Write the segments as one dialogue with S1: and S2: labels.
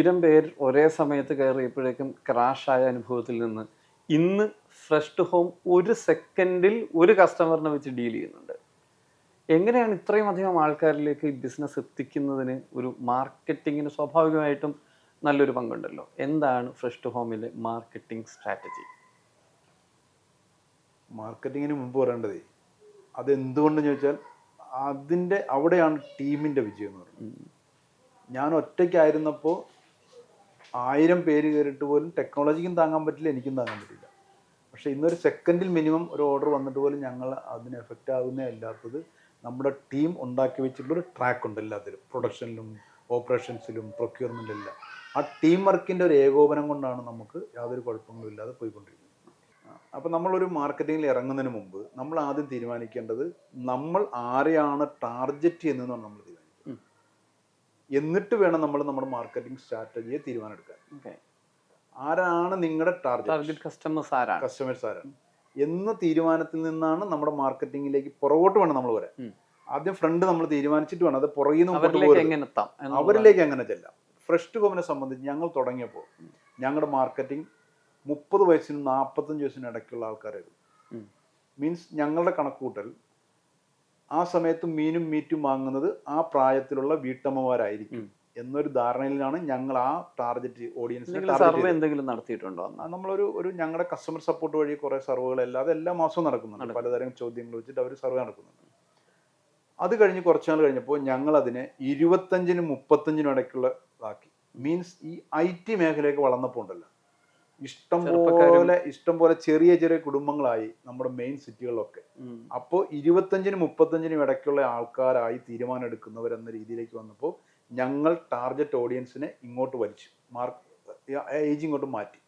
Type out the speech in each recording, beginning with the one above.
S1: ആയിരം പേർ ഒരേ സമയത്ത് കയറിയപ്പോഴേക്കും ക്രാഷായ അനുഭവത്തിൽ നിന്ന് ഇന്ന് ഫ്രഷ് ടു ഹോം ഒരു സെക്കൻഡിൽ ഒരു കസ്റ്റമറിനെ വെച്ച് ഡീൽ ചെയ്യുന്നുണ്ട്. എങ്ങനെയാണ് ഇത്രയും അധികം ആൾക്കാരിലേക്ക് ഈ ബിസിനസ് എത്തിക്കുന്നതിന് ഒരു മാർക്കറ്റിങ്ങിന് സ്വാഭാവികമായിട്ടും നല്ലൊരു പങ്കുണ്ടല്ലോ? എന്താണ് ഫ്രഷ് ടു ഹോമിലെ മാർക്കറ്റിംഗ് സ്ട്രാറ്റജി
S2: മാർക്കറ്റിങ്ങിന് മുമ്പ് പറയേണ്ടതേ അതെന്തുകൊണ്ടെന്ന് ചോദിച്ചാൽ അതിന്റെ അവിടെയാണ് ടീമിന്റെ വിജയം എന്ന് പറയുന്നത്. ഞാൻ ഒറ്റയ്ക്കായിരുന്നപ്പോൾ ആയിരം പേര് കയറിയിട്ട് പോലും ടെക്നോളജിക്കും താങ്ങാൻ പറ്റില്ല എനിക്കും താങ്ങാൻ പറ്റില്ല. പക്ഷേ ഇന്നൊരു സെക്കൻഡിൽ മിനിമം ഒരു ഓർഡർ വന്നിട്ട് പോലും ഞങ്ങൾ അതിന് എഫക്റ്റ് ആകുന്നേ അല്ലാത്തത് നമ്മുടെ ടീം ഉണ്ടാക്കി വെച്ചിട്ടുള്ള ഒരു ട്രാക്ക് ഉണ്ട് എല്ലാത്തിലും. പ്രൊഡക്ഷനിലും ഓപ്പറേഷൻസിലും പ്രൊക്യൂർമെന്റിലെല്ലാം ആ ടീം വർക്കിന്റെ ഒരു ഏകോപനം കൊണ്ടാണ് നമുക്ക് യാതൊരു കുഴപ്പങ്ങളും ഇല്ലാതെ പോയിക്കൊണ്ടിരിക്കുന്നത്. അപ്പോൾ നമ്മളൊരു മാർക്കറ്റിങ്ങിൽ ഇറങ്ങുന്നതിന് മുമ്പ് നമ്മൾ ആദ്യം തീരുമാനിക്കേണ്ടത് നമ്മൾ ആരെയാണ് ടാർഗറ്റ് ചെയ്യുന്നതെന്നാണ് നമ്മൾ. എന്നിട്ട് വേണം നമ്മൾ നമ്മുടെ മാർക്കറ്റിംഗ് സ്ട്രാറ്റജിയെ തീരുമാനമെടുക്കാൻ. ആരാണ് നിങ്ങളുടെ ടാർഗറ്റ്
S1: കസ്റ്റമേഴ്സ് ആരാണ്?
S2: കസ്റ്റമേഴ്സ് ആരാണ്? എന്ന തീരുമാനത്തിൽ നിന്നാണ് നമ്മുടെ മാർക്കറ്റിംഗിലേക്ക് പുറകോട്ട് വേണം നമ്മൾ വരാൻ. ആദ്യം ഫ്രണ്ട് നമ്മൾ തീരുമാനിച്ചിട്ട് വേണം. അത് പുറകിൽ നിന്ന്
S1: അവരിലേക്ക്. എങ്ങനെ
S2: ചെല്ലാം? ഫ്രഷ് കോമിനെ സംബന്ധിച്ച് ഞങ്ങൾ തുടങ്ങിയപ്പോൾ ഞങ്ങളുടെ മാർക്കറ്റിംഗ് മുപ്പത് വയസ്സിനും നാൽപ്പത്തഞ്ച് വയസ്സിനും ഇടയ്ക്കുള്ള ആൾക്കാരായിരുന്നു. മീൻസ് ഞങ്ങളുടെ കണക്കൂട്ടൽ ആ സമയത്ത് മീനും മീറ്റും വാങ്ങുന്നത് ആ പ്രായത്തിലുള്ള വീട്ടമ്മമാരായിരിക്കും. എന്നൊരു ധാരണയിലാണ് ഞങ്ങൾ ആ ടാർഗറ്റ് ഓഡിയൻസിനെ
S1: സർവേ എന്തെങ്കിലും നടത്തിയിട്ടുണ്ടോ
S2: നമ്മളൊരു ഒരു ഞങ്ങളുടെ കസ്റ്റമർ സപ്പോർട്ട് വഴി കുറെ സർവേകൾ അല്ലാതെ എല്ലാ മാസവും നടക്കുന്നുണ്ട്. പലതരം ചോദ്യങ്ങൾ വെച്ചിട്ട് അവർ സർവേ നടക്കുന്നുണ്ട്. അത് കഴിഞ്ഞ് കുറച്ച് നാൾ കഴിഞ്ഞപ്പോൾ ഞങ്ങൾ അതിനെ ഇരുപത്തഞ്ചിനും മുപ്പത്തഞ്ചിനും ഇടയ്ക്കുള്ള ഇതാക്കി. മീൻസ് ഈ ഐ ടി മേഖലയൊക്കെ വളർന്നപ്പോൾ ഉണ്ടല്ലോ. ഇഷ്ടം പോലെ ഇഷ്ടം പോലെ ചെറിയ ചെറിയ കുടുംബങ്ങളായി നമ്മുടെ മെയിൻ സിറ്റികളിലൊക്കെ. അപ്പോൾ ഇരുപത്തഞ്ചിനും മുപ്പത്തഞ്ചിനും ഇടയ്ക്കുള്ള ആൾക്കാരായി തീരുമാനം എടുക്കുന്നവർ എന്ന രീതിയിലേക്ക് വന്നപ്പോൾ ഞങ്ങൾ ടാർഗറ്റ് ഓഡിയൻസിനെ ഇങ്ങോട്ട് വലിച്ചു. മാർക്ക് ഏജ് ഇങ്ങോട്ട് മാറ്റി.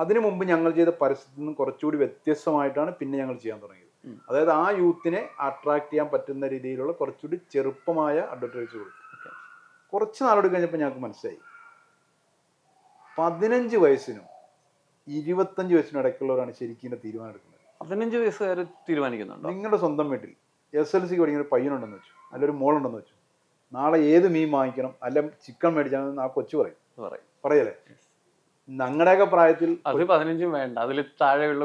S2: അതിനു മുമ്പ് ഞങ്ങൾ ചെയ്ത പരസ്യത്തിൽ നിന്നും കുറച്ചുകൂടി വ്യത്യസ്തമായിട്ടാണ് പിന്നെ ഞങ്ങൾ ചെയ്യാൻ തുടങ്ങിയത്. അതായത് ആ യൂത്തിനെ അട്രാക്ട് ചെയ്യാൻ പറ്റുന്ന രീതിയിലുള്ള കുറച്ചുകൂടി ചെറുപ്പമായ അഡ്വർടൈസ് കൊടുത്തു. കുറച്ച് നാളോട് കഴിഞ്ഞപ്പോൾ ഞങ്ങൾക്ക് മനസ്സിലായി. പതിനഞ്ച് വയസ്സിനും ഇരുപത്തഞ്ച് വയസ്സിനും ഇടയ്ക്കുള്ളവരാണ് ശരിക്കും തീരുമാനം എടുക്കുന്നത്.
S1: പതിനഞ്ച് വയസ്സുകാർ തീരുമാനിക്കുന്നുണ്ടോ?
S2: നിങ്ങളുടെ സ്വന്തം വീട്ടിൽ എസ് എൽ സിക്ക് പഠിക്കുന്ന ഒരു പയ്യനുണ്ടെന്ന് വെച്ചു. അല്ല ഒരു മോളുണ്ടെന്ന് വെച്ചു. നാളെ ഏത് മീൻ വാങ്ങിക്കണം? അല്ല ചിക്കൻ മേടിച്ചാൽ ആ കൊച്ചു പറയും. പറയല്ലേ? ഞങ്ങളുടെയൊക്കെ പ്രായത്തിൽ
S1: അത് പതിനഞ്ചും വേണ്ട. അതിൽ താഴെയുള്ള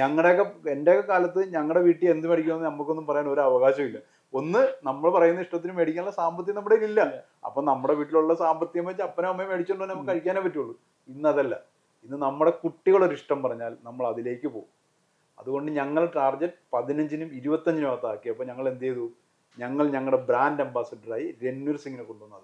S2: ഞങ്ങളുടെയൊക്കെ എന്റെയൊക്കെ കാലത്ത് ഞങ്ങളുടെ വീട്ടിൽ എന്ത് മേടിക്കണമെന്ന് നമുക്കൊന്നും പറയാൻ ഒരു അവകാശമില്ല ഒന്ന് നമ്മൾ പറയുന്ന ഇഷ്ടത്തിന് മേടിക്കാനുള്ള സാമ്പത്തികം നമ്മുടെ ഇല്ല അപ്പൊ നമ്മുടെ വീട്ടിലുള്ള സാമ്പത്തികം വെച്ച് അപ്പനും അമ്മയും മേടിച്ചോണ്ട് നമുക്ക് കഴിക്കാനേ പറ്റുള്ളൂ. ഇന്ന് അതല്ല. ഇന്ന് നമ്മുടെ കുട്ടികളൊരു ഇഷ്ടം പറഞ്ഞാൽ നമ്മൾ അതിലേക്ക് പോകും. അതുകൊണ്ട് ഞങ്ങൾ ടാർഗറ്റ് പതിനഞ്ചിനും ഇരുപത്തഞ്ചിനും അകത്താക്കി. അപ്പൊ ഞങ്ങൾ എന്ത് ചെയ്തു? ഞങ്ങൾ ഞങ്ങളുടെ ബ്രാൻഡ് അംബാസിഡറായി രൺവീർ സിംഗിനെ കൊണ്ടുവന്നു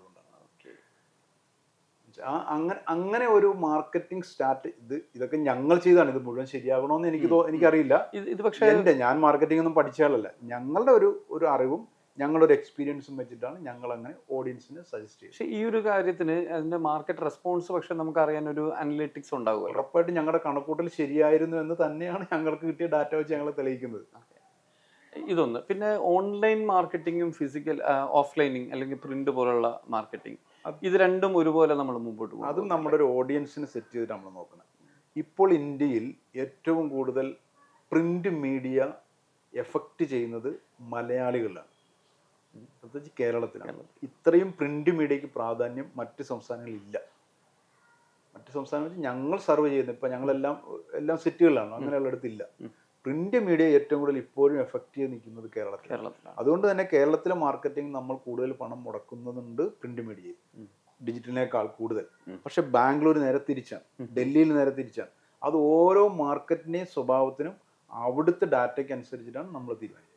S2: അങ്ങനെ അങ്ങനെ ഒരു മാർക്കറ്റിംഗ് സ്റ്റാർട്ട് ഇത് ഇതൊക്കെ ഞങ്ങൾ ചെയ്താണ് ഇത് മുഴുവൻ ശരിയാകണമെന്ന് എനിക്ക് എനിക്കറിയില്ല.
S1: ഇത് പക്ഷേ
S2: എന്റെ ഞാൻ മാർക്കറ്റിംഗ് ഒന്നും പഠിച്ചാലല്ല ഞങ്ങളുടെ ഒരു ഒരു അറിവും ഞങ്ങളുടെ ഒരു എക്സ്പീരിയൻസും വെച്ചിട്ടാണ് ഞങ്ങൾ അങ്ങനെ ഓഡിയൻസിന് സജസ്റ്റ് ചെയ്യുന്നത്
S1: പക്ഷേ ഈ ഒരു കാര്യത്തിന് അതിന്റെ മാർക്കറ്റ് റെസ്പോൺസ് പക്ഷെ നമുക്ക് അറിയാൻ ഒരു അനലിറ്റിക്സ് ഉണ്ടാവുമല്ലോ.
S2: ഉറപ്പായിട്ടും ഞങ്ങളുടെ കണക്കൂട്ടൽ ശരിയായിരുന്നു എന്ന് തന്നെയാണ് ഞങ്ങൾക്ക് കിട്ടിയ ഡാറ്റ വെച്ച് ഞങ്ങൾ തെളിയിക്കുന്നത്.
S1: ഇതൊന്ന്. പിന്നെ ഓൺലൈൻ മാർക്കറ്റിങ്ങും ഫിസിക്കൽ ഓഫ്ലൈനിങ് അല്ലെങ്കിൽ പ്രിന്റ് പോലുള്ള മാർക്കറ്റിംഗ് ഇത് രണ്ടും ഒരുപോലെ നമ്മൾ മുമ്പോട്ട് പോകും
S2: അതും നമ്മുടെ ഒരു ഓഡിയൻസിന് സെറ്റ് ചെയ്തിട്ട് നമ്മൾ നോക്കണം ഇപ്പോൾ ഇന്ത്യയിൽ ഏറ്റവും കൂടുതൽ പ്രിന്റ് മീഡിയ എഫക്റ്റ് ചെയ്യുന്നത് മലയാളികളാണ് പ്രത്യേകിച്ച് കേരളത്തിലാണ്. ഇത്രയും പ്രിന്റ് മീഡിയക്ക് പ്രാധാന്യം മറ്റ് സംസ്ഥാനങ്ങളിൽ ഇല്ല. മറ്റ് സംസ്ഥാനം വെച്ച് ഞങ്ങൾ സർവ് ചെയ്യുന്നത് ഇപ്പം ഞങ്ങളെല്ലാം എല്ലാം സിറ്റികളിലാണ് അങ്ങനെയുള്ളിടത്തില്ല. പ്രിന്റ് മീഡിയ ഏറ്റവും കൂടുതൽ ഇപ്പോഴും എഫക്റ്റ് ചെയ്ത് നിൽക്കുന്നത് കേരളത്തിൽ
S1: കേരളത്തിലാണ്.
S2: അതുകൊണ്ട് തന്നെ കേരളത്തിലെ മാർക്കറ്റിംഗ് നമ്മൾ കൂടുതൽ പണം മുടക്കുന്നുണ്ട് പ്രിന്റ് മീഡിയയിൽ. ഡിജിറ്റലിനേക്കാൾ കൂടുതൽ. പക്ഷെ ബാംഗ്ലൂർ നേരെ തിരിച്ചാണ്. ഡൽഹിയിൽ നേരെ തിരിച്ചാണ്. അത് ഓരോ മാർക്കറ്റിന്റെയും സ്വഭാവത്തിനും അവിടുത്തെ ഡാറ്റയ്ക്ക് അനുസരിച്ചിട്ടാണ് നമ്മൾ തീരുമാനിക്കുന്നത്.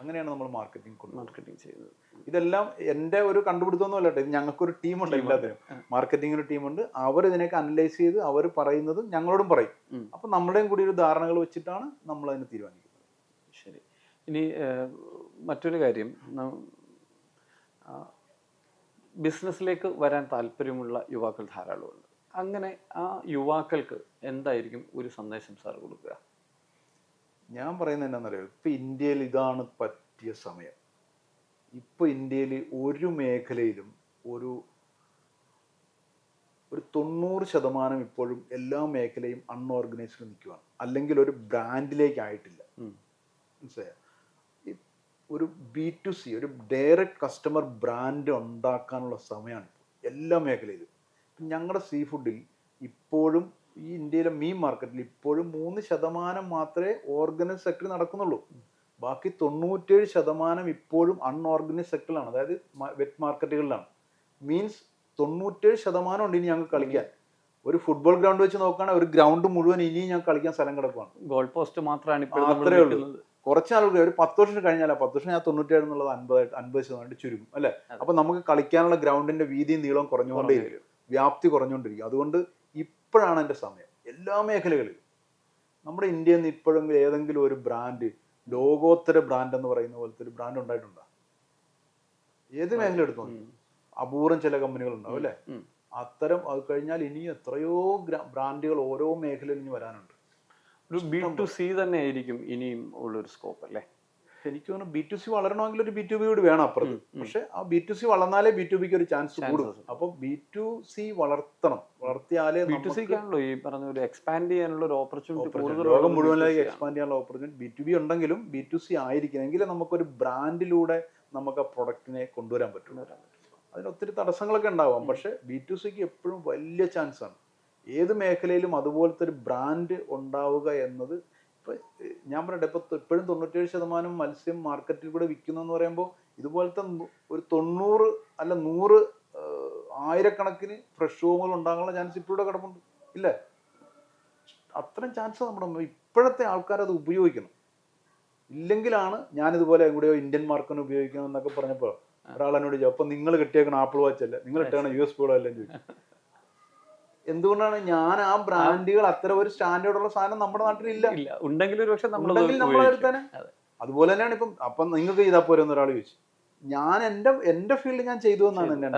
S2: അങ്ങനെയാണ് നമ്മൾ മാർക്കറ്റിംഗ്
S1: മാർക്കറ്റിംഗ് ചെയ്യുന്നത്.
S2: ഇതെല്ലാം എന്റെ ഒരു കണ്ടുപിടുത്തമൊന്നും അല്ല ഇത് ഞങ്ങൾക്കൊരു ടീമുണ്ട് എല്ലാത്തിനും.
S1: ആ.
S2: മാർക്കറ്റിംഗ് ഒരു ടീമുണ്ട്. അവർ ഇതിനൊക്കെ അനലൈസ് ചെയ്ത് അവർ പറയുന്നത് ഞങ്ങളോടും പറയും. അപ്പം നമ്മുടെയും കൂടി ഒരു ധാരണകൾ വെച്ചിട്ടാണ് നമ്മൾ അതിനെ തീരുമാനിക്കുന്നത്.
S1: ശരി. ഇനി മറ്റൊരു കാര്യം. ബിസിനസ്സിലേക്ക് വരാൻ താല്പര്യമുള്ള യുവാക്കൾ ധാരാളമുണ്ട്. അങ്ങനെ ആ യുവാക്കൾക്ക് എന്തായിരിക്കും ഒരു സന്ദേശം സാർ കൊടുക്കുക?
S2: ഞാൻ പറയുന്നത് എന്താണെന്നറിയോ? ഇപ്പം ഇന്ത്യയിൽ ഇതാണ് പറ്റിയ സമയം. ഇപ്പോൾ ഇന്ത്യയിൽ ഒരു മേഖലയിലും ഒരു ഒരു തൊണ്ണൂറ് ശതമാനം ഇപ്പോഴും എല്ലാ മേഖലയും അൺഓർഗനൈസ്ഡ് നിൽക്കുകയാണ് അല്ലെങ്കിൽ ഒരു ബ്രാൻഡിലേക്ക് ആയിട്ടില്ല.
S1: ഉം.
S2: മനസ്സിലായോ? ഒരു ബി ടു സി ഒരു ഡയറക്റ്റ് കസ്റ്റമർ ബ്രാൻഡ് ഉണ്ടാക്കാനുള്ള സമയമാണ് എല്ലാ മേഖലയിലും. ഇപ്പം ഞങ്ങളുടെ സീ ഫുഡിൽ ഇപ്പോഴും ഈ ഇന്ത്യയിലെ മീൻ മാർക്കറ്റിൽ ഇപ്പോഴും മൂന്ന് ശതമാനം മാത്രമേ ഓർഗനൈസ് സെക്ടറിൽ നടക്കുന്നുള്ളൂ. ബാക്കി തൊണ്ണൂറ്റേഴ് ശതമാനം ഇപ്പോഴും അൺഓർഗനൈസ് സെക്ടറിലാണ് അതായത് വെറ്റ് മാർക്കറ്റുകളിലാണ്. മീൻസ് തൊണ്ണൂറ്റേഴ് ശതമാനം ഉണ്ട് ഇനി ഞങ്ങൾക്ക് കളിക്കാൻ. ഒരു ഫുട്ബോൾ ഗ്രൗണ്ട് വെച്ച് നോക്കുകയാണെങ്കിൽ ഒരു ഗ്രൗണ്ട് മുഴുവൻ ഇനിയും ഞാൻ കളിക്കാൻ സ്ഥലം കിടക്കുകയാണ്
S1: ഗോൾ പോസ്റ്റ് മാത്രമാണ്
S2: അത്രേ ഉള്ളൂ. കുറച്ച് നാളുകൾ ഒരു പത്ത് വർഷം കഴിഞ്ഞാൽ പത്ത് വർഷം ഞാൻ തൊണ്ണൂറ്റേഴ് എന്നുള്ളത് അൻപതായിട്ട് അൻപത് ശതമാനം ചുരുങ്ങും അല്ലേ.
S1: അപ്പോൾ
S2: അപ്പൊ നമുക്ക് കളിക്കാനുള്ള ഗ്രൗണ്ടിന്റെ വീതിയും നീളവും കുറഞ്ഞുകൊണ്ടേയിരിക്കും. വ്യാപ്തി കുറഞ്ഞുകൊണ്ടിരിക്കും. അതുകൊണ്ട് ഇപ്പോഴാണ് എന്റെ സമയം. എല്ലാ മേഖലകളിലും. നമ്മുടെ ഇന്ത്യയിൽ നിന്ന് ഇപ്പോഴെങ്കിലും ഏതെങ്കിലും ഒരു ബ്രാൻഡ് ലോകോത്തര ബ്രാൻഡ് എന്ന് പറയുന്ന പോലത്തെ ഒരു ബ്രാൻഡ് ഉണ്ടായിട്ടുണ്ടോ? ഏത് മേഖല എടുത്തു അപൂർവം ചില കമ്പനികൾ ഉണ്ടാവും അല്ലേ. അത്തരം അത് കഴിഞ്ഞാൽ ഇനി എത്രയോ ബ്രാൻഡുകൾ ഓരോ മേഖലയിൽ ഇനി വരാനുണ്ട്.
S1: ഒരു ബി ടു സി തന്നെ ആയിരിക്കും ഇനിയും ഉള്ളൊരു സ്കോപ്പ് അല്ലേ?
S2: എനിക്ക് തോന്നുന്നു ബി ടു സി വളരണമെങ്കിൽ ഒരു ബി ടു ബി കൂടി വേണം അപ്പുറത്ത്. പക്ഷെ ആ ബി ടു സി വളർന്നാലേ ബി ടു ബിക്ക് ഒരു ചാൻസ് കൂടും. അപ്പൊ ബി ടു സി വളർത്തണം വളർത്തിയാലേ
S1: ബി ടു
S2: സി
S1: സിക്കാണല്ലോ ഈ പറഞ്ഞ ഒരു എക്സ്പാൻഡ് ചെയ്യാനുള്ള ഒരു ഓപ്പർച്യൂണിറ്റി
S2: ലോകം മുഴുവനിലേക്ക് എക്സ്പാൻഡ് ചെയ്യാനുള്ള ഓപ്പർച്യൂണിറ്റി ബി ടു ബി ഉണ്ടെങ്കിലും ബി ടു സി ആയിരിക്കണം എങ്കിലും നമുക്കൊരു ബ്രാൻഡിലൂടെ നമുക്ക് ആ പ്രൊഡക്റ്റിനെ കൊണ്ടുവരാൻ പറ്റും അതിന് ഒത്തിരി തടസ്സങ്ങളൊക്കെ ഉണ്ടാവാം പക്ഷെ ബി ടു സിക്ക് എപ്പോഴും വലിയ ചാൻസ് ആണ് ഏത് മേഖലയിലും അതുപോലത്തെ ഒരു ബ്രാൻഡ് ഉണ്ടാവുക എന്നത് ഇപ്പൊ ഞാൻ പറയട്ടെ ഇപ്പൊ ഇപ്പോഴും തൊണ്ണൂറ്റേഴ് ശതമാനം മത്സ്യം മാർക്കറ്റിൽ കൂടെ വിൽക്കുന്നു എന്ന് പറയുമ്പോൾ ഇതുപോലത്തെ ഒരു തൊണ്ണൂറ് അല്ല നൂറ് ആയിരക്കണക്കിന് ഫ്രഷ് ഹോമുകൾ ഉണ്ടാകാനുള്ള ചാൻസ് ഇപ്പോഴും കിടപ്പുണ്ട്. ഇല്ലേ? അത്രയും ചാൻസ് നമ്മുടെ ഇപ്പോഴത്തെ ആൾക്കാർ അത് ഉപയോഗിക്കണം. ഇല്ലെങ്കിലാണ് ഞാനിതുപോലെ എവിടെയോ ഇന്ത്യൻ മാർക്കറ്റിന് ഉപയോഗിക്കണം എന്നൊക്കെ പറഞ്ഞപ്പോൾ ഒരാൾ എന്നോട് ചോദിച്ചു അപ്പൊ നിങ്ങൾ കിട്ടിയേക്കണം ആപ്പിൾ വാച്ച് അല്ലേ? നിങ്ങൾ ഇട്ടേക്കണം യു എസ് ബോർഡ് അല്ലേ? എന്ന് ചോദിച്ചു. എന്തുകൊണ്ടാണ് ഞാൻ ആ ബ്രാൻഡുകൾ അത്ര ഒരു സ്റ്റാൻഡേർഡ് ഉള്ള സാധനം നമ്മുടെ നാട്ടിൽ ഇല്ല
S1: ഉണ്ടെങ്കിൽ ഒരു പക്ഷെ അതെ.
S2: അതുപോലെ തന്നെയാണ് ഇപ്പം അപ്പം നിങ്ങൾക്ക് ചെയ്താൽ പോരെന്ന് ഒരാൾ ചോദിച്ചു. ഞാൻ എന്റെ എന്റെ ഫീൽഡ് ഞാൻ ചെയ്തു എന്നാണ് എന്റെ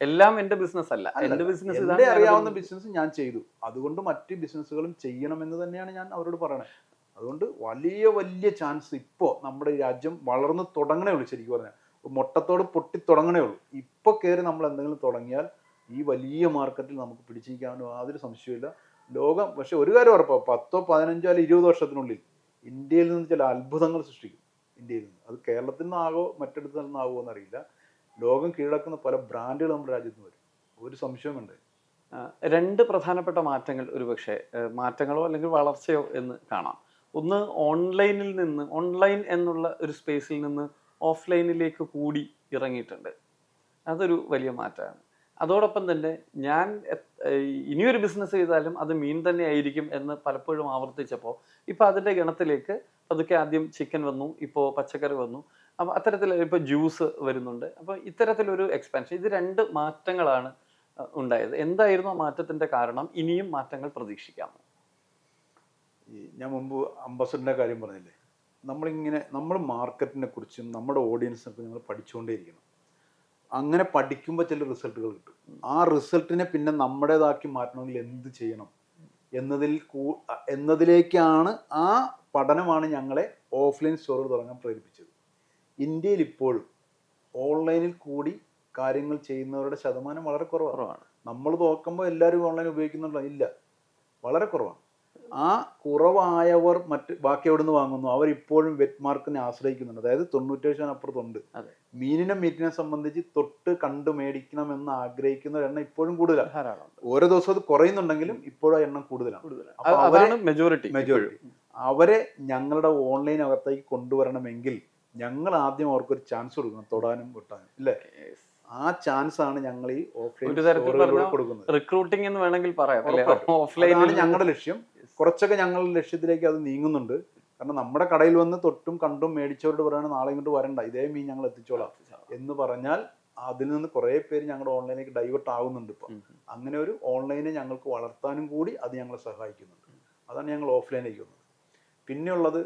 S1: എല്ലാം എന്റെ ബിസിനസ് അല്ല.
S2: അല്ല,
S1: എന്റെ ബിസിനസ്
S2: എന്റെ അറിയാവുന്ന ബിസിനസ് ഞാൻ ചെയ്തു. അതുകൊണ്ട് മറ്റു ബിസിനസ്സുകളും ചെയ്യണമെന്ന് തന്നെയാണ് ഞാൻ അവരോട് പറയണത്. അതുകൊണ്ട് വലിയ വലിയ ചാൻസ് ഇപ്പോ നമ്മുടെ രാജ്യം വളർന്നു തുടങ്ങണേ ഉള്ളൂ ശരിക്കും പറഞ്ഞാൽ. മുട്ടത്തോട് പൊട്ടി തുടങ്ങണേ ഉള്ളൂ. ഇപ്പൊ കയറി നമ്മൾ എന്തെങ്കിലും തുടങ്ങിയാൽ ഈ വലിയ മാർക്കറ്റിൽ നമുക്ക് പിടിച്ചിരിക്കാനോ യാതൊരു സംശയമില്ല ലോകം പക്ഷെ ഒരു കാര്യം ഉറപ്പാണ് പത്തോ പതിനഞ്ചോ അല്ലെങ്കിൽ ഇരുപത് വർഷത്തിനുള്ളിൽ ഇന്ത്യയിൽ നിന്ന് ചില അത്ഭുതങ്ങൾ സൃഷ്ടിക്കും ഇന്ത്യയിൽ നിന്ന്. അത് കേരളത്തിൽ നിന്നാകോ മറ്റിടത്തു നിന്നാകോ എന്നറിയില്ല. ലോകം കീഴടക്കുന്ന പല ബ്രാൻഡുകൾ നമ്മുടെ രാജ്യത്ത് വരും. ഒരു സംശയമുണ്ട്
S1: രണ്ട് പ്രധാനപ്പെട്ട മാറ്റങ്ങൾ ഒരുപക്ഷെ മാറ്റങ്ങളോ അല്ലെങ്കിൽ വളർച്ചയോ എന്ന് കാണാം. ഒന്ന് ഓൺലൈനിൽ നിന്ന് ഓൺലൈൻ എന്നുള്ള ഒരു സ്പേസിൽ നിന്ന് ഓഫ്ലൈനിലേക്ക് കൂടി ഇറങ്ങിയിട്ടുണ്ട്. അതൊരു വലിയ മാറ്റമാണ്. അതോടൊപ്പം തന്നെ ഞാൻ ഇനിയൊരു ബിസിനസ് ചെയ്താലും അത് മീൻ തന്നെ ആയിരിക്കും എന്ന് പലപ്പോഴും ആവർത്തിച്ചപ്പോൾ ഇപ്പോൾ അതിന്റെ ഗണത്തിലേക്ക് പതുക്കെ ആദ്യം ചിക്കൻ വന്നു ഇപ്പോൾ പച്ചക്കറി വന്നു. അപ്പോൾ അത്തരത്തിൽ ഇപ്പോൾ ജ്യൂസ് വരുന്നുണ്ട്. അപ്പോൾ ഇത്തരത്തിലൊരു എക്സ്പാൻഷൻ ഇത് രണ്ട് മാറ്റങ്ങളാണ് ഉണ്ടായത്. എന്തായിരുന്നു ആ മാറ്റത്തിന്റെ കാരണം? ഇനിയും മാറ്റങ്ങൾ പ്രതീക്ഷിക്കാമോ?
S2: ഞാൻ മുമ്പ് അംബസഡറിന്റെ കാര്യം പറഞ്ഞില്ലേ? നമ്മളിങ്ങനെ നമ്മൾ മാർക്കറ്റിനെ കുറിച്ചും നമ്മുടെ ഓഡിയൻസിനെ കുറിച്ചും നമ്മൾ പഠിച്ചുകൊണ്ടേയിരിക്കണം. അങ്ങനെ പഠിക്കുമ്പോൾ ചില റിസൾട്ടുകൾ കിട്ടും. ആ റിസൾട്ടിനെ പിന്നെ നമ്മുടേതാക്കി മാറ്റണമെങ്കിൽ എന്ത് ചെയ്യണം? എന്നതിൽ കൂ എന്നതിലേക്കാണ് ആ പഠനമാണ് ഞങ്ങളെ ഓഫ്ലൈൻ സ്റ്റോറുകൾ തുടങ്ങാൻ പ്രേരിപ്പിച്ചത്. ഇന്ത്യയിൽ ഇപ്പോഴും ഓൺലൈനിൽ കൂടി കാര്യങ്ങൾ ചെയ്യുന്നവരുടെ ശതമാനം വളരെ കുറവാണ്.
S1: കുറവാണ്.
S2: നമ്മൾ നോക്കുമ്പോൾ എല്ലാവരും ഓൺലൈൻ ഉപയോഗിക്കുന്നുണ്ടോ? ഇല്ല. വളരെ കുറവാണ്. ആ കുറവായവർ മറ്റ് ബാക്കി എവിടെ നിന്ന് വാങ്ങുന്നു? അവർ ഇപ്പോഴും വെറ്റ് മാർക്കിനെ ആശ്രയിക്കുന്നുണ്ട്. അതായത് തൊണ്ണൂറ്റേഴ് ശതമാനം അപ്പുറത്തുണ്ട്. മീനിനെ മീറ്റിനെ സംബന്ധിച്ച് തൊട്ട് കണ്ട് മേടിക്കണമെന്ന് ആഗ്രഹിക്കുന്ന എണ്ണം ഇപ്പോഴും കൂടുതലാണ് ഓരോ ദിവസവും അത് കുറയുന്നുണ്ടെങ്കിലും ഇപ്പോഴും ആ എണ്ണം കൂടുതലാണ്.
S1: മെജോറിറ്റി
S2: മെജോറിറ്റി അവരെ ഞങ്ങളുടെ ഓൺലൈൻ അകത്തേക്ക് കൊണ്ടുവരണമെങ്കിൽ ഞങ്ങൾ ആദ്യം അവർക്കൊരു ചാൻസ് കൊടുക്കണം തൊടാനും കൊട്ടാനും ഇല്ലേ? ആ ചാൻസ് ആണ് ഞങ്ങൾ ഈ ഓഫ്ലൈൻ
S1: റിക്രൂട്ടിംഗ് എന്ന് വേണമെങ്കിൽ പറയാം. ഓഫ്ലൈൻ
S2: ആണ് ഞങ്ങളുടെ ലക്ഷ്യം. കുറച്ചൊക്കെ ഞങ്ങളുടെ ലക്ഷ്യത്തിലേക്ക് അത് നീങ്ങുന്നുണ്ട്. കാരണം നമ്മുടെ കടയിൽ വന്ന് തൊട്ടും കണ്ടും മേടിച്ചവരോട് പറയാണ് നാളെ ഇങ്ങോട്ട് വരണ്ട ഇതേ മീൻ ഞങ്ങൾ എത്തിച്ചോളാം. എന്ന് പറഞ്ഞാൽ അതിൽ നിന്ന് കുറേ പേര് ഞങ്ങളുടെ ഓൺലൈനിലേക്ക് ഡൈവേർട്ട് ആകുന്നുണ്ട് ഇപ്പം. അങ്ങനെ ഒരു ഓൺലൈനെ ഞങ്ങൾക്ക് വളർത്താനും കൂടി അത് ഞങ്ങളെ സഹായിക്കുന്നുണ്ട്. അതാണ് ഞങ്ങൾ ഓഫ്ലൈനിലേക്ക് വന്നത്. പിന്നെയുള്ളത്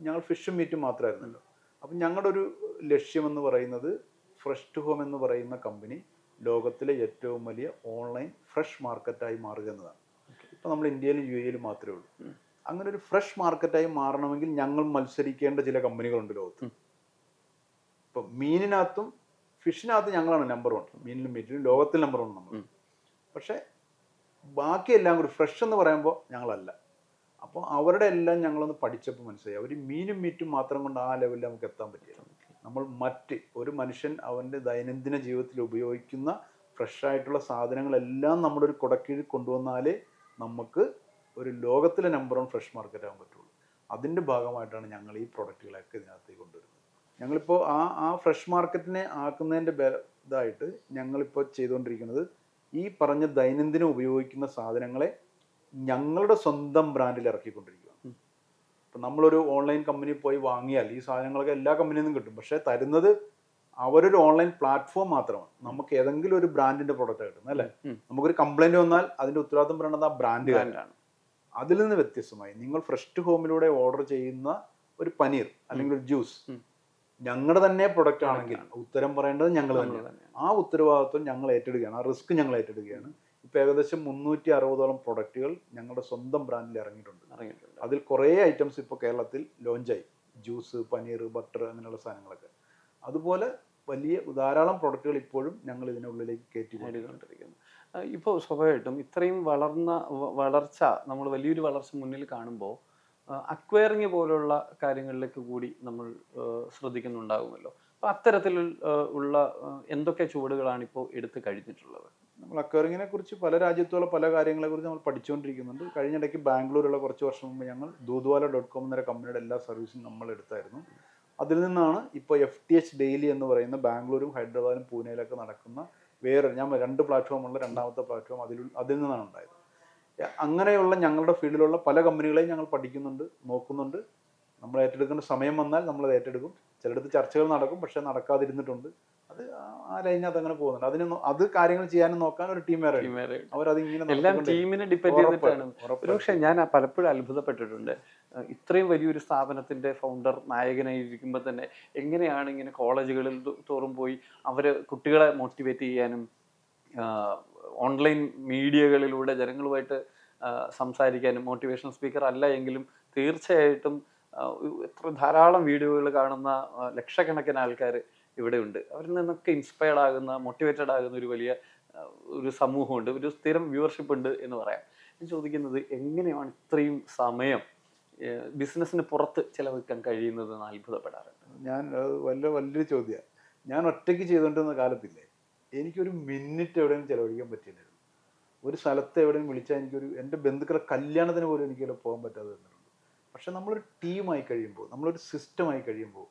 S2: ഞങ്ങൾ ഫിഷും മീറ്റും മാത്രമായിരുന്നല്ലോ. അപ്പം ഞങ്ങളുടെ ഒരു ലക്ഷ്യം എന്ന് പറയുന്നത് ഫ്രഷ് ടു ഹോം എന്ന് പറയുന്ന കമ്പനി ലോകത്തിലെ ഏറ്റവും വലിയ ഓൺലൈൻ ഫ്രഷ് മാർക്കറ്റായി മാറുക എന്നതാണ്. ഇപ്പം നമ്മൾ ഇന്ത്യയിലും യു എയിലും മാത്രമേ ഉള്ളൂ. അങ്ങനെ ഒരു ഫ്രഷ് മാർക്കറ്റായി മാറണമെങ്കിൽ ഞങ്ങൾ മത്സരിക്കേണ്ട ചില കമ്പനികളുണ്ട് ലോകത്ത്. ഇപ്പം മീനിനകത്തും ഫിഷിനകത്ത് ഞങ്ങളാണ് നമ്പർ വൺ മീനിലും മീറ്റിലും ലോകത്തിൽ നമ്പർ വൺ നമ്മൾ. പക്ഷേ ബാക്കി എല്ലാം കൂടി ഫ്രഷ് എന്ന് പറയുമ്പോൾ ഞങ്ങളല്ല. അപ്പോൾ അവരുടെ എല്ലാം ഞങ്ങളൊന്ന് പഠിച്ചപ്പോൾ മനസ്സിലായി. അവർ മീനും മീറ്റും മാത്രം കൊണ്ട് ആ ലെവലിൽ നമുക്ക് എത്താൻ പറ്റില്ല. നമ്മൾ മറ്റ് ഒരു മനുഷ്യൻ അവന്റെ ദൈനംദിന ജീവിതത്തിൽ ഉപയോഗിക്കുന്ന ഫ്രഷ് ആയിട്ടുള്ള സാധനങ്ങളെല്ലാം നമ്മുടെ ഒരു കുടക്കീഴിൽ കൊണ്ടുവന്നാലേ നമുക്ക് ഒരു ലോകത്തിലെ നമ്പർ വൺ ഫ്രഷ് മാർക്കറ്റ് ആകാൻ പറ്റുള്ളൂ. അതിന്റെ ഭാഗമായിട്ടാണ് ഞങ്ങൾ ഈ പ്രൊഡക്റ്റുകളൊക്കെ ഇതിനകത്തേക്ക് കൊണ്ടുവരുന്നത്. ഞങ്ങളിപ്പോൾ ആ ആ ഫ്രഷ് മാർക്കറ്റിനെ ആക്കുന്നതിന്റെ ഇതായിട്ട് ഞങ്ങളിപ്പോൾ ചെയ്തുകൊണ്ടിരിക്കുന്നത് ഈ പറഞ്ഞ ദൈനംദിനം ഉപയോഗിക്കുന്ന സാധനങ്ങളെ ഞങ്ങളുടെ സ്വന്തം ബ്രാൻഡിൽ ഇറക്കിക്കൊണ്ടിരിക്കുകയാണ്. ഇപ്പം നമ്മളൊരു ഓൺലൈൻ കമ്പനി പോയി വാങ്ങിയാൽ ഈ സാധനങ്ങളൊക്കെ എല്ലാ കമ്പനിയിൽ നിന്നും കിട്ടും. പക്ഷേ തരുന്നത് അവരൊരു ഓൺലൈൻ പ്ലാറ്റ്ഫോം മാത്രമാണ്. നമുക്ക് ഏതെങ്കിലും ഒരു ബ്രാൻഡിന്റെ പ്രോഡക്റ്റ് കിട്ടുന്നത് അല്ലേ? നമുക്കൊരു കംപ്ലൈന്റ് വന്നാൽ അതിന്റെ ഉത്തരവാദിത്വം പറയേണ്ടത് ആ ബ്രാൻഡ്
S1: ബ്രാൻഡാണ്
S2: അതിൽ നിന്ന് വ്യത്യസ്തമായി നിങ്ങൾ ഫ്രഷ് ടു ഹോമിലൂടെ ഓർഡർ ചെയ്യുന്ന ഒരു പനീർ അല്ലെങ്കിൽ ഒരു ജ്യൂസ്. ഞങ്ങളുടെ തന്നെ പ്രൊഡക്റ്റ് ആണെങ്കിൽ ഉത്തരം പറയേണ്ടത് ഞങ്ങൾ തന്നെയാണ്. ആ ഉത്തരവാദിത്വം ഞങ്ങൾ ഏറ്റെടുക്കുകയാണ് ആ റിസ്ക് ഞങ്ങൾ ഏറ്റെടുക്കുകയാണ്. ഇപ്പൊ ഏകദേശം മുന്നൂറ്റി അറുപതോളം പ്രൊഡക്റ്റുകൾ ഞങ്ങളുടെ സ്വന്തം ബ്രാൻഡിൽ ഇറങ്ങിയിട്ടുണ്ട്.
S1: ഇറങ്ങിയിട്ടുണ്ട്.
S2: അതിൽ കുറേ ഐറ്റംസ് ഇപ്പോൾ കേരളത്തിൽ ലോഞ്ചായി ജ്യൂസ് പനീർ ബട്ടർ അങ്ങനെയുള്ള സാധനങ്ങളൊക്കെ. അതുപോലെ വലിയ ധാരാളം പ്രൊഡക്റ്റുകൾ ഇപ്പോഴും ഞങ്ങൾ ഇതിനുള്ളിലേക്ക് കയറ്റി കൊണ്ടുവരുന്നു.
S1: നേടിക്കൊണ്ടിരിക്കുന്നു ഇപ്പോൾ സ്വാഭാവികമായിട്ടും ഇത്രയും വളർന്ന വളർച്ച നമ്മൾ വലിയൊരു വളർച്ച മുന്നിൽ കാണുമ്പോൾ അക്വയറിങ് പോലുള്ള കാര്യങ്ങളിലേക്ക് കൂടി നമ്മൾ ശ്രദ്ധിക്കുന്നുണ്ടാകുമല്ലോ. അപ്പോൾ അത്തരത്തിൽ ഉള്ള എന്തൊക്കെ ചുവടുകളാണ് ഇപ്പോൾ എടുത്തു കഴിഞ്ഞിട്ടുള്ളത്?
S2: നമ്മൾ അക്വയറിങ്ങിനെ കുറിച്ച് പല രാജ്യത്തുള്ള പല കാര്യങ്ങളെ കുറിച്ച് നമ്മൾ പഠിച്ചുകൊണ്ടിരിക്കുന്നുണ്ട്. കഴിഞ്ഞിടയ്ക്ക് ബാംഗ്ലൂരുള്ള കുറച്ച് വർഷം മുമ്പ് ഞങ്ങൾ ദൂദ്വാല ഡോട്ട് കോം എന്നൊരു കമ്പനിയുടെ എല്ലാ സർവീസും നമ്മൾ എടുത്തായിരുന്നു. അതിൽ നിന്നാണ് ഇപ്പോൾ എഫ് ടി എച്ച് ഡെയിലി എന്ന് പറയുന്ന ബാംഗ്ലൂരും ഹൈദരാബാദും പൂനെയിലൊക്കെ നടക്കുന്ന വേറെ ഞാൻ രണ്ട് പ്ലാറ്റ്ഫോമുള്ള രണ്ടാമത്തെ പ്ലാറ്റ്ഫോം അതിൽ അതിൽ നിന്നാണ് ഉണ്ടായത്. അങ്ങനെയുള്ള ഞങ്ങളുടെ ഫീൽഡിലുള്ള പല കമ്പനികളെയും ഞങ്ങൾ പഠിക്കുന്നുണ്ട് നോക്കുന്നുണ്ട്. നമ്മൾ ഏറ്റെടുക്കേണ്ട സമയം വന്നാൽ നമ്മൾ ഏറ്റെടുക്കും. ചിലയിടത്ത് ചർച്ചകൾ നടക്കും പക്ഷെ നടക്കാതിരുന്നിട്ടുണ്ട്. അത് ആ- ലൈനകത്ത് അങ്ങനെ പോകുന്നുണ്ട്. അതിന് അത് കാര്യങ്ങൾ ചെയ്യാനും നോക്കാൻ ഒരു ടീം വേറെ
S1: ടീം വേറെ
S2: അവരത് ഇങ്ങനെ
S1: എല്ലാം ടീമിനെ ഡിപ്പെൻഡ് ചെയ്തിട്ടാണ്. പക്ഷെ. ഞാൻ പലപ്പോഴും അത്ഭുതപ്പെട്ടിട്ടുണ്ട്. ഇത്രയും വലിയൊരു സ്ഥാപനത്തിന്റെ ഫൗണ്ടർ നായകനായിരിക്കുമ്പോൾ തന്നെ എങ്ങനെയാണ് ഇങ്ങനെ കോളേജുകളിൽ തോറും പോയി അവരെ കുട്ടികളെ മോട്ടിവേറ്റ് ചെയ്യാനും ഓൺലൈൻ മീഡിയകളിലൂടെ ജനങ്ങളുമായിട്ട് സംസാരിക്കാനും മോട്ടിവേഷൻ സ്പീക്കർ അല്ല എങ്കിലും തീർച്ചയായിട്ടും എത്ര ധാരാളം വീഡിയോകൾ കാണുന്ന ലക്ഷക്കണക്കിന് ആൾക്കാർ ഇവിടെ ഉണ്ട്. അവരിൽ നിന്നൊക്കെ ഇൻസ്പയർഡ് ആകുന്ന മോട്ടിവേറ്റഡ് ആകുന്ന ഒരു വലിയ ഒരു സമൂഹമുണ്ട്. ഒരു സ്ഥിരം വ്യൂവർഷിപ്പ് ഉണ്ട് എന്ന് പറയാം. ഞാൻ ചോദിക്കുന്നത് എങ്ങനെയാണ് ഇത്രയും സമയം ബിസിനസ്സിന് പുറത്ത് ചിലവഴിക്കാൻ കഴിയുന്നത് എന്ന് അത്ഭുതപ്പെടാറുണ്ട്?
S2: ഞാൻ വല്ല വലിയൊരു ചോദ്യമാണ് ഞാൻ ഒറ്റയ്ക്ക് ചെയ്തുകൊണ്ടിരുന്ന കാലത്തില്ലേ എനിക്കൊരു മിനിറ്റ് എവിടെയും ചിലവഴിക്കാൻ പറ്റില്ലായിരുന്നു ഒരു സ്ഥലത്ത് എവിടെയും വിളിച്ചാൽ എനിക്കൊരു എന്റെ ബന്ധുക്കളുടെ കല്യാണത്തിന് പോലും എനിക്ക് പോകാൻ പറ്റാതെ തന്നിട്ടുണ്ട് പക്ഷെ നമ്മളൊരു ടീമായി കഴിയുമ്പോൾ നമ്മളൊരു സിസ്റ്റമായി കഴിയുമ്പോൾ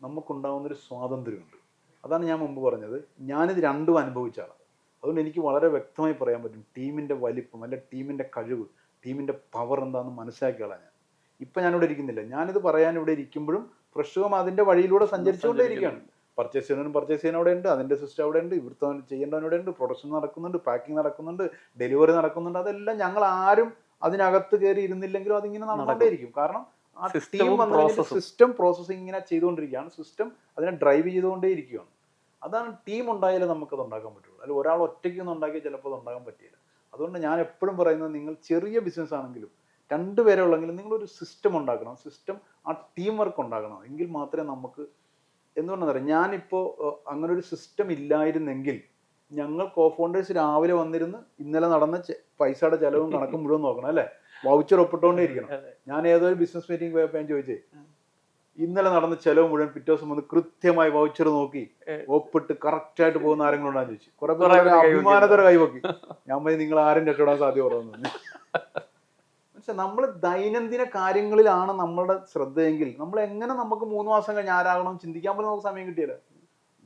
S2: നമുക്കുണ്ടാകുന്നൊരു സ്വാതന്ത്ര്യമുണ്ട്. അതാണ് ഞാൻ മുമ്പ് പറഞ്ഞത്. ഞാനിത് രണ്ടും അനുഭവിച്ചാണ്. അതുകൊണ്ട് എനിക്ക് വളരെ വ്യക്തമായി പറയാൻ പറ്റും ടീമിന്റെ വലിപ്പം അല്ലെ ടീമിന്റെ കഴിവ് ടീമിന്റെ പവർ എന്താണെന്ന് മനസ്സിലാക്കിയാളാണ് ഞാൻ. ഇപ്പം ഞാനിവിടെ ഇരിക്കുന്നില്ല. ഞാനിത് പറയാൻ ഇവിടെ ഇരിക്കുമ്പോഴും ഫ്രഷും അതിന്റെ വഴിയിലൂടെ സഞ്ചരിച്ചുകൊണ്ടേ ഇരിക്കുകയാണ് പർച്ചേസ് ചെയ്യുന്നവനും പർച്ചേസ് ചെയ്യുന്ന അവിടെ ഉണ്ട് അതിന്റെ സിസ്റ്റം അവിടെ ഉണ്ട് ഇവിടുത്തെ ചെയ്യേണ്ടവൻ അവിടെ ഉണ്ട് പ്രൊഡക്ഷൻ നടക്കുന്നുണ്ട് പാക്കിംഗ് നടക്കുന്നുണ്ട് ഡെലിവറി നടക്കുന്നുണ്ട് അതെല്ലാം ഞങ്ങൾ ആരും അതിനകത്ത് കയറി ഇരുന്നില്ലെങ്കിലും അതിങ്ങനെ നടന്നുകൊണ്ടേയിരിക്കും. കാരണം സിസ്റ്റം പ്രോസസ്സിംഗ് ഇങ്ങനെ ചെയ്തുകൊണ്ടിരിക്കുകയാണ്. സിസ്റ്റം അതിനെ ഡ്രൈവ് ചെയ്തുകൊണ്ടേ ഇരിക്കുകയാണ് അതാണ് ടീം ഉണ്ടായാലേ അത് ഉണ്ടാക്കാൻ പറ്റുള്ളൂ. അല്ലെങ്കിൽ ഒരാൾ ഒറ്റയ്ക്ക് ഉണ്ടാക്കിയാൽ ചിലപ്പോൾ അത് ഉണ്ടാക്കാൻ പറ്റില്ല. അതുകൊണ്ട് ഞാൻ എപ്പോഴും പറയുന്നത് നിങ്ങൾ ചെറിയ ബിസിനസ് ആണെങ്കിലും രണ്ടുപേരെ ഉള്ളെങ്കിലും നിങ്ങളൊരു സിസ്റ്റം ഉണ്ടാക്കണം. സിസ്റ്റം ആ ടീം വർക്ക് ഉണ്ടാക്കണം. എങ്കിൽ മാത്രമേ നമുക്ക് എന്തുകൊണ്ടാണെന്ന് അറിയാം ഞാനിപ്പോൾ അങ്ങനെ ഒരു സിസ്റ്റം ഇല്ലായിരുന്നെങ്കിൽ ഞങ്ങൾ കോ ഫൗണ്ടേഴ്സ് രാവിലെ വന്നിരുന്ന് ഇന്നലെ നടന്ന പൈസയുടെ ചിലവും കണക്കും മുഴുവൻ നോക്കണം അല്ലേ? വൗച്ചർ ഒപ്പിട്ടോണ്ടേ ഇരിക്കണം ഞാൻ ഏതൊരു ബിസിനസ് മീറ്റിംഗ് പോയപ്പോൾ ഞാൻ ചോദിച്ചേ ഇന്നലെ നടന്ന ചെലവ് മുഴുവൻ പിറ്റേ ദിവസം വന്ന് കൃത്യമായി വൗച്ചർ നോക്കി ഒപ്പിട്ട് കറക്റ്റ് ആയിട്ട് പോകുന്ന ആരെങ്കിലും ഉണ്ടാന്ന് ചോദിച്ചു. കുറെ പേര്. അഭിമാനത്തോടെ കൈവക്കി. ഞാൻ പോയി നിങ്ങൾ ആരും രക്ഷപ്പെടാൻ സാധ്യത കുറവെന്ന് പക്ഷെ നമ്മൾ ദൈനംദിന കാര്യങ്ങളിലാണ് നമ്മളുടെ ശ്രദ്ധയെങ്കിൽ നമ്മൾ എങ്ങനെ നമുക്ക് മൂന്ന് മാസം കഴിഞ്ഞ് ആരാകണം ചിന്തിക്കാൻ പോലും നമുക്ക് സമയം കിട്ടിയില്ല.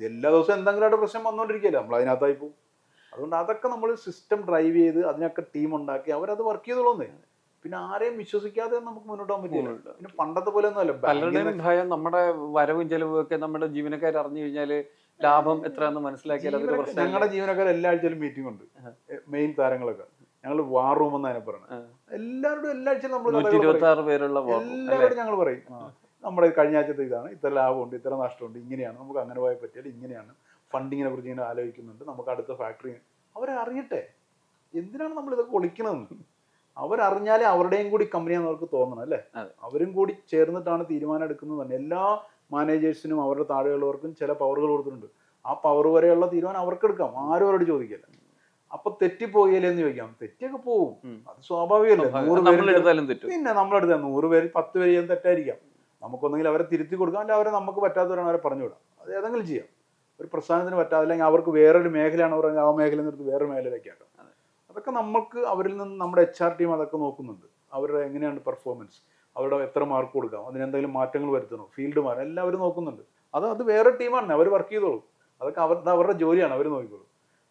S2: എല്ലാ ദിവസവും എന്തെങ്കിലുമായിട്ട് പ്രശ്നം വന്നുകൊണ്ടിരിക്കുകയല്ലേ നമ്മൾ അതിനകത്തായി പോകും. അതുകൊണ്ട് അതൊക്കെ നമ്മൾ സിസ്റ്റം ഡ്രൈവ് ചെയ്ത് അതിനൊക്കെ ടീം ഉണ്ടാക്കി അവരത് വർക്ക് ചെയ്തോളൂന്നേ പിന്നെ ആരെയും വിശ്വസിക്കാതെ നമുക്ക് മുന്നോട്ട് പോകാൻ പറ്റില്ല പിന്നെ പണ്ടത്തെ പോലെ ഒന്നുമല്ല
S1: പലരുടെയും ഭയം നമ്മുടെ വരവും ചെലവും ഒക്കെ നമ്മുടെ ജീവനക്കാർ അറിഞ്ഞു കഴിഞ്ഞാൽ ലാഭം എത്രയാണെന്ന് മനസ്സിലാക്കിയാൽ
S2: ഞങ്ങളുടെ ജീവനക്കാർ എല്ലാ ആഴ്ചയിലും മീറ്റിംഗ് ഉണ്ട്. മെയിൻ താരങ്ങളൊക്കെ. ഞങ്ങൾ വാർ റൂം എന്നാണ് പറയുന്നത് എല്ലാവരോടും എല്ലാ ആഴ്ചയിലും നമ്മൾ
S1: ഇരുപത്തി ആറ് പേരുള്ള
S2: എല്ലാവരോടും ഞങ്ങൾ പറയും. നമ്മുടെ കഴിഞ്ഞ ആഴ്ചത്തെ ഇതാണ്. ഇത്ര ലാഭമുണ്ട് ഇത്ര നഷ്ടമുണ്ട് ഇങ്ങനെയാണ്. നമുക്ക് അങ്ങനെ പോയാൽ പറ്റിയാൽ ഇങ്ങനെയാണ്. ഫണ്ടിങ്ങിനെ കുറിച്ച് ഇങ്ങനെ ആലോചിക്കുന്നുണ്ട്. നമുക്ക് അടുത്ത ഫാക്ടറി അവരെ അറിയട്ടെ എന്തിനാണ് നമ്മൾ ഇതൊക്കെ ഒളിക്കണമെന്ന് അവരറിഞ്ഞാലേ അവരുടെയും കൂടി കമ്പനിയാന്ന് അവർക്ക് തോന്നണം അല്ലേ? അവരും കൂടി ചേർന്നിട്ടാണ് തീരുമാനം എടുക്കുന്നത് തന്നെ. എല്ലാ മാനേജേഴ്സിനും അവരുടെ താഴെയുള്ളവർക്കും ചില പവറുകൾ കൊടുത്തിട്ടുണ്ട്. ആ പവർ വരെയുള്ള തീരുമാനം അവർക്ക് എടുക്കാം. ആരും അവരോട് ചോദിക്കില്ല. അപ്പൊ തെറ്റിപ്പോയില്ലേ എന്ന് ചോദിക്കാം. തെറ്റൊക്കെ പോവും. അത് സ്വാഭാവികമല്ലേ? നൂറ് പേര് പിന്നെ നമ്മളെടുത്താൽ നൂറ് പേര് പത്ത് പേര് ചെയ്യാൻ തെറ്റായിരിക്കാം. നമുക്കൊന്നെങ്കിൽ അവരെ തിരുത്തി കൊടുക്കാം. അല്ലെങ്കിൽ അവരെ നമുക്ക് പറ്റാത്തവരാണ് അവരെ പറഞ്ഞു വിടാം അത് ഏതെങ്കിലും ചെയ്യാം. ഒരു പ്രസ്ഥാനത്തിന് പറ്റാതെ അല്ലെങ്കിൽ അവർക്ക് വേറൊരു മേഖലയാണ് അവർ ആ മേഖല നിർത്തി വേറൊരു മേഖലയിലേക്ക് ആക്കാം. അതൊക്കെ നമുക്ക് അവരിൽ നിന്ന് നമ്മുടെ എച്ച് ആർ ടീം അതൊക്കെ നോക്കുന്നുണ്ട്. അവരുടെ എങ്ങനെയാണ് പെർഫോമൻസ് അവരുടെ എത്ര മാർക്ക് കൊടുക്കാം? അതിനെന്തെങ്കിലും മാറ്റങ്ങൾ വരുത്തണോ? ഫീൽഡ് മാറും എല്ലാവരും നോക്കുന്നുണ്ട്. അത് അത് വേറെ ടീമാണ് അവർ വർക്ക് ചെയ്തോളും. അതൊക്കെ അത് അവരുടെ ജോലിയാണ്. അവർ നോക്കിക്കോളും.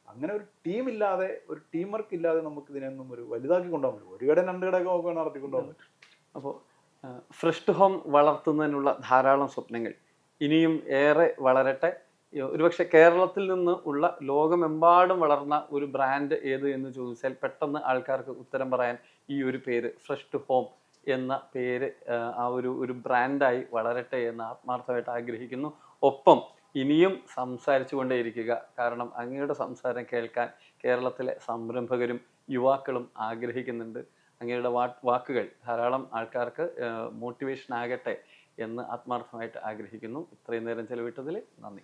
S2: അങ്ങനെ ഒരു ടീം ഇല്ലാതെ ഒരു ടീം വർക്ക് ഇല്ലാതെ നമുക്ക് ഇതിനൊന്നും ഒരു വലുതാക്കി കൊണ്ടുപോകാൻ പറ്റും ഒരു കട രണ്ട് കടയൊക്കെ നമുക്ക് നടത്തിക്കൊണ്ടുപോകാൻ പറ്റും
S1: അപ്പോൾ ഫ്രഷ് ഹോം വളർത്തുന്നതിനുള്ള ധാരാളം സ്വപ്നങ്ങൾ ഇനിയും ഏറെ വളരട്ടെ. ഒരുപക്ഷെ കേരളത്തിൽ നിന്ന് ഉള്ള ലോകമെമ്പാടും വളർന്ന ഒരു ബ്രാൻഡ് ഏത് എന്ന് ചോദിച്ചാൽ പെട്ടെന്ന് ആൾക്കാർക്ക് ഉത്തരം പറയാൻ ഈ ഒരു പേര് ഫ്രഷ് ടു ഹോം എന്ന പേര് ആ, ഒരു ഒരു ബ്രാൻഡായി വളരട്ടെ എന്ന് ആത്മാർത്ഥമായിട്ട് ആഗ്രഹിക്കുന്നു. ഒപ്പം ഇനിയും സംസാരിച്ചു കൊണ്ടേയിരിക്കുക കാരണം അങ്ങയുടെ സംസാരം കേൾക്കാൻ കേരളത്തിലെ സംരംഭകരും യുവാക്കളും ആഗ്രഹിക്കുന്നുണ്ട്. അങ്ങയുടെ വാക്കുകൾ ധാരാളം ആൾക്കാർക്ക് മോട്ടിവേഷൻ ആകട്ടെ എന്ന് ആത്മാർത്ഥമായിട്ട് ആഗ്രഹിക്കുന്നു. ഇത്രയും നേരം ചെലവിട്ടതിൽ നന്ദി.